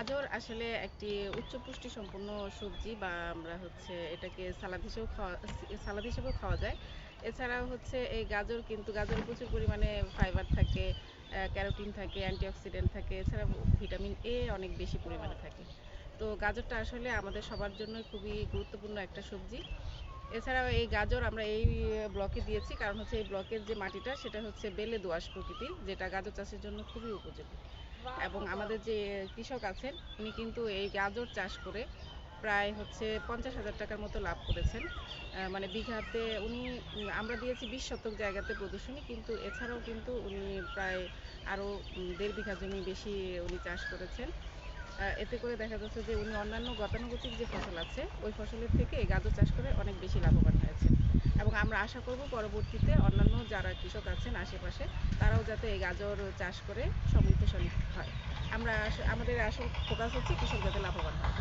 গাজর আসলে একটি উচ্চ পুষ্টি সম্পন্ন সবজি বা আমরা হচ্ছে এটাকে সালাদ হিসেবেও খাওয়া সালাদ হিসেবেও খাওয়া যায়। এছাড়াও হচ্ছে এই গাজর কিন্তু গাজরে প্রচুর পরিমাণে ফাইবার থাকে ক্যারোটিন থাকে অ্যান্টিঅক্সিডেন্ট থাকে এছাড়া ভিটামিন এ অনেক বেশি পরিমাণে থাকে। তো গাজরটা আসলে আমাদের সবার জন্য খুবই গুরুত্বপূর্ণ একটা সবজি। এছাড়াও এই গাজর আমরা এই ব্লকে দিয়েছি, কারণ হচ্ছে এই ব্লকের যে মাটিটা সেটা হচ্ছে বেলে দোআঁশ প্রকৃতির, যেটা গাজর চাষের জন্য খুবই উপযোগী। এবং আমাদের যে কৃষক আছেন, উনি কিন্তু এই গাজর চাষ করে প্রায় হচ্ছে পঞ্চাশ হাজার টাকার মতো লাভ করেছেন। মানে বিঘাতে উনি, আমরা দিয়েছি বিশ শতক জায়গাতে প্রদর্শনী, কিন্তু এছাড়াও কিন্তু উনি প্রায় আরও দেড় বিঘা জমি বেশি উনি চাষ করেছেন। এতে করে দেখা যাচ্ছে যে উনি অন্যান্য গতানুগতিক যে ফসল আছে, ওই ফসলের থেকে গাজর চাষ করে অনেক বেশি লাভবান এবং আমরা আশা করব পরবর্তীতে অন্যান্য যারা কৃষক আছেন আশেপাশে, তারাও যাতে এই গাজর চাষ করে সমৃদ্ধশালী হয়। আমরা আমাদের আসল ফোকাস হচ্ছে কৃষক যাতে লাভবান হয়।